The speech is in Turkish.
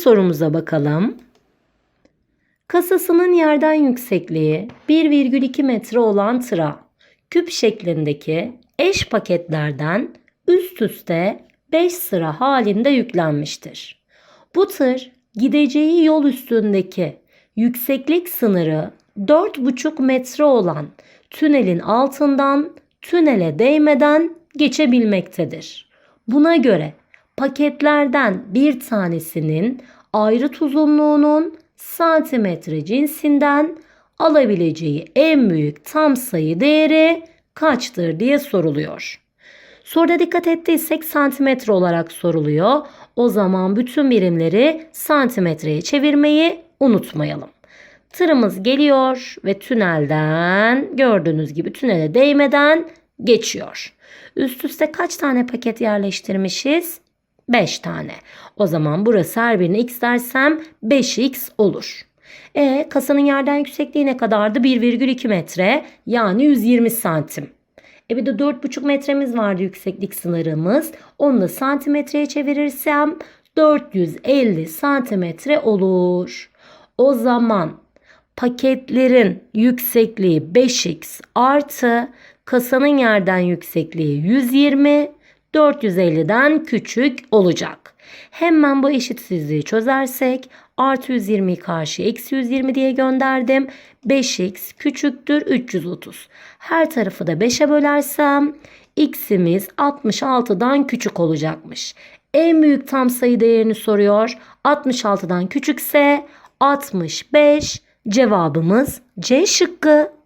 sorumuza bakalım. Kasasının yerden yüksekliği 1,2 metre olan tıra küp şeklindeki eş paketlerden üst üste 5 sıra halinde yüklenmiştir. Bu tır gideceği yol üstündeki yükseklik sınırı 4,5 metre olan tünelin altından tünele değmeden geçebilmektedir. Buna göre paketlerden bir tanesinin ayrıt uzunluğunun santimetre cinsinden alabileceği en büyük tam sayı değeri kaçtır diye soruluyor. Soruda dikkat ettiysek santimetre olarak soruluyor. O zaman bütün birimleri santimetreye çevirmeyi unutmayalım. Tırımız geliyor ve tünelden gördüğünüz gibi tünele değmeden geçiyor. Üst üste kaç tane paket yerleştirmişiz? 5 tane. O zaman burası her birine x dersem 5x olur. E kasanın yerden yüksekliği ne kadardı? 1,2 metre yani 120 santim. E bir de 4,5 metremiz vardı yükseklik sınırımız. Onu da santimetreye çevirirsem 450 santimetre olur. O zaman paketlerin yüksekliği 5x artı kasanın yerden yüksekliği 120 450'den küçük olacak. Hemen bu eşitsizliği çözersek artı 120'yi karşı eksi 120 diye gönderdim. 5x küçüktür 330. Her tarafı da 5'e bölersem x'imiz 66'dan küçük olacakmış. En büyük tam sayı değerini soruyor. 66'dan küçükse 65 cevabımız C şıkkı.